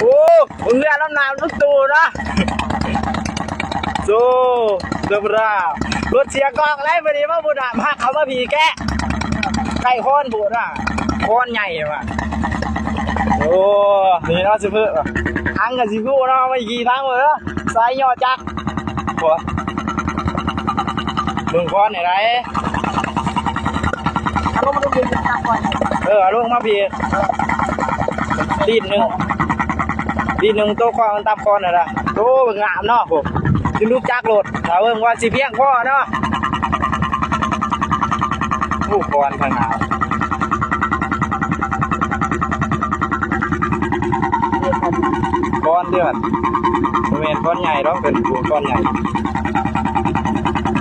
โอ้มึงเรียนน้ำน้ำลูกตูนะโซ่เดือบรารถเสียกองไรมาดีมาบุญอะมาเขามาผีแกะไข่ค้อนบุญอะค้อนใหญ่ว่ะโอ้นี่เนาะสิเพื่ออังกับสิพูเนาะไม่กี่ทั้งเลยเนาะสายยอจักหัวมึงค้อนไหนไรอารมณ์มันดูดีจังก่อนเออเอาลงมาพี่ ดีดหนึ่งดีดหนึ่งโต๊ะควางมันตับคอน่ะนะโต๊ะงามเนาะผมจึงลูกจักรถถ้าเบิ่งว่าสิเพียงพ่อเนาะผู้คอนทางหนาวก้อนเดือดโมเมนก้อนใหญ่ต้องเป็นก้อนใหญ่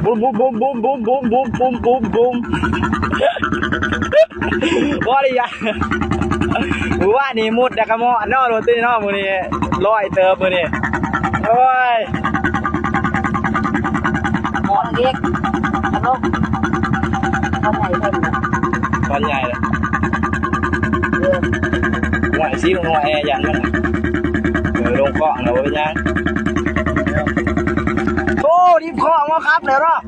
บุ้มบุ้มบุ้มบุ้มบุ้มบุ้มบุ้มบุ้มบุ้มบุ้มว่าดิยะ มือว่านี่มุดแต่กระมอนนอโรตีนอมือนี่ร้อยเติมมือนี่โอ้ยหมอนเล็กอารมณ์ตอนไหนเป็นก้อนใหญ่เลยเออหัวซีหัวแอร์ยันมันน่ะเออลงเกาะนะว่าเป็นยังโอ้รีบเกาะมาครับเดี๋ยวเนาะ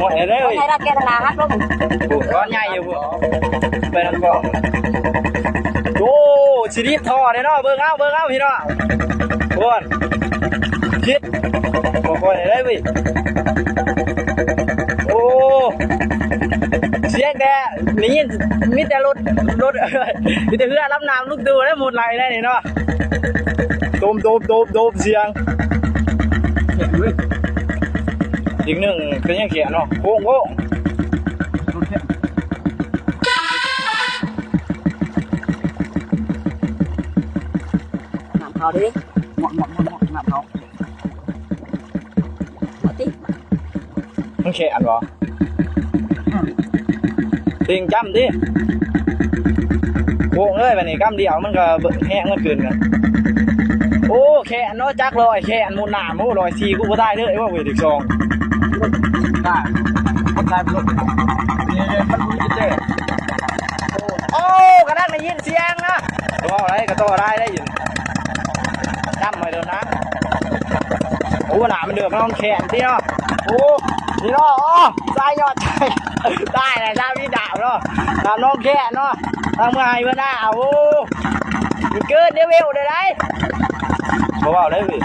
หัวแอร์ได้ตเลอนยไหนเราแก้ปัญหาฮัทลงปุ๊ก้อนใหญ่อยู่ปุ๊ไปน้ำเกาะโอ้ สิรีบท่อเลยเนาะเบิ่งเอาเบิ่งเอาพี่เนาะโอนคิดบอกคนได้เว้ยโอ้เสียงแต่นี่ยินมีแต่รถรถมีแต่เพื่อรับน้ำลูกตูได้หมดไหลได้นี่เนาะโดมโดมโดมโดมเสียงอีกหนึ่งเป็นยังเขียนเนาะโค้งโค้ง เขาดิงับงับงับงับงับเขาเอาติโอเคอันวะติงจ้ำดิโบกเลยแบบนี้ก้ามเดียวมันก็แห้งมันเกินกันโอ้แค่นอจักลอยแค่มูนามมูลอยซีกูก็ได้เลยว่าเวดิกองได้ได้ปลุกนี่เลยมันรู้จักเจ้โอ้กระด้างในยินเสียงนะก็อะไรก็ต้องอะไรได้อยู่ ไว้เดินนะโอ้หนามันเดือดมันต้องแขนที่เนาะโอ้นี่เนาะอ๋อสายยอดใจได้เลยชาพี่ดาวเนาะตามน้องแขนเนาะทำเมื่อไหร่เมื่อหน้าโอ้มันเกินเดวิลเลยได้บอกว่าได้พี่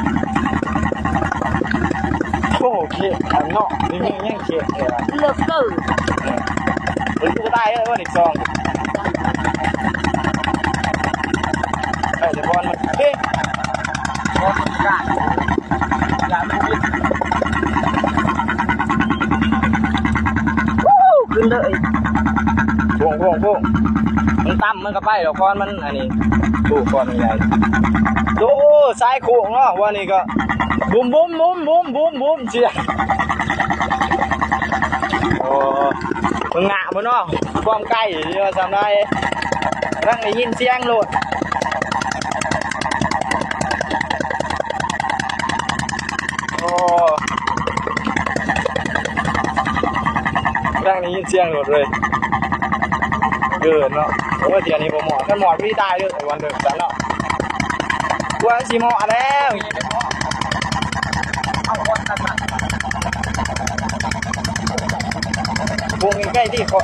โอ้เขียนเนาะนี่มียังเขียนเลยเลิกเกินหรือกูได้เลยว่าเด็กซองไอ้เดี๋ยวบอลมันเฮ้ เลยพวงพวงพวงมันตั้มมันก็ไปดอกก้อนมันอันนี้ดูก้อนมันใหญ่โอ้ซ้ายขู่เนาะวันนี้ก็บุ้มบุ้มบุ้มบุ้มบุ้มบุ้มเชียโอ้มึงงะมันเนาะความใกล้เยอะจำได้ร่างได้ยินเสียงหลด ยินเสียงโหลดเลยเกินเนาะโอ้ยเดี๋ยวนี้ผมหมอกันหมอพี่ตายเลยวันเดิมสันเนาะว่าสีหมอแล้วเอาคนกันนะวงใกล้ๆที่คอ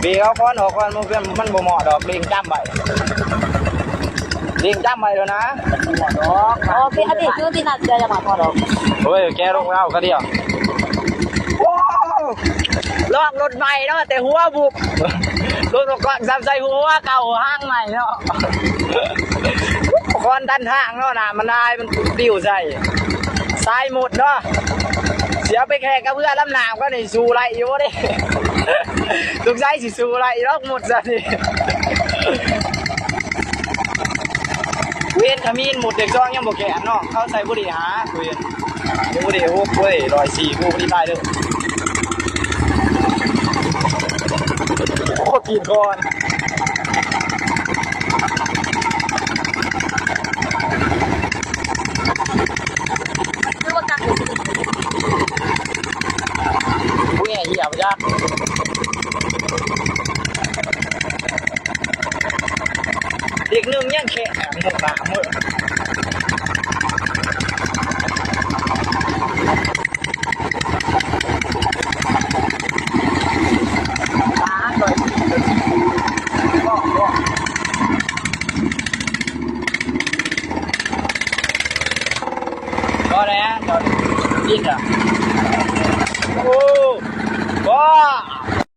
เบียร์คอนออกคอนมันเป็นมันบ่เหมาะดอกเลียงจ้ำไปเลียงจ้ำไปแล้วนะหัวดอกโอเคอดีตคือที่นั่นเจอจะมาพอดอกเฮ้ยแกลงเล่าก็เดียว ลอกรถใหม่เนาะแต่หัวบุบรถก่อนซับใส่หัวเก่าห้างใหม่เนาะคอนดันห้างเนาะนะมันได้มันติ้วใส่สายหมดเนาะเสียไปแข่งกับเพื่อนลำหนามก็ในสู้ไรอยู่ดิลูกชายสิสูไรรอกหมดซะนี่เวียนขมิ้นหมดเด็กจ้องยังบ่แก่เนาะเขาใส่บุหรี่หาเวียนบุหรี่หกเว้ยร้อยสี่กูบุหรี่ตายเด้อ โอ้กินก่อนคือว่ากักอยู่ผู้ใหญ่เหี้ยบ่จ้าเด็กกหนึ่งยังแข็งหมดหนาหมด ตาหน่อยก็ก็ ก็แล้วจ